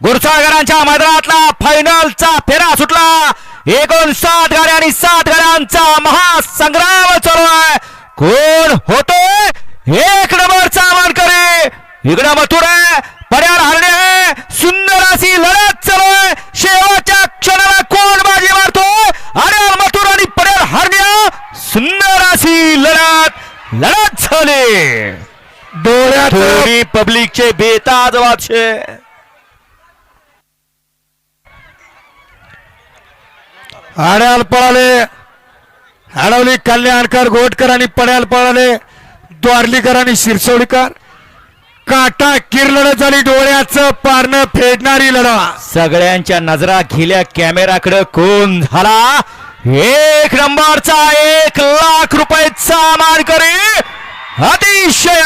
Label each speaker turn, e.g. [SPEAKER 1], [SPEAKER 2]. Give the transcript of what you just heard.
[SPEAKER 1] गुरसागरांच्या मैदानातला फायनलचा फेरा सुटला. एकोणसाठ गाड्या आणि साठ गाड्यांचा महासंग्राम चालू आहे कोण होतोय एक नंबरचा मानकरी इकडं मथुर आहे. पर्यार हरणे आहे. सुंदर अशी लढत चालू आहे शेवटच्या क्षणाला कोण बाजी मारतोय अरे मथुर आणि पर्यार हरण्या सुंदर अशी लढत. लढत झाली.
[SPEAKER 2] डोळ्यात
[SPEAKER 1] पब्लिकचे बेताज वाचे
[SPEAKER 2] आड्याल पळाले. हडवली कल्याणकर घोटकर आणि पड्याल पळाले. द्वारलीकर आणि शिरसोडीकर. काटा किर लढत झाली डोळ्याचं पारणं फेडणारी लढा
[SPEAKER 1] सगळ्यांच्या नजरा गेल्या कॅमेराकडे कोण झाला? एक नंबरचा एक लाख रुपयाचा मानकरी अतिशय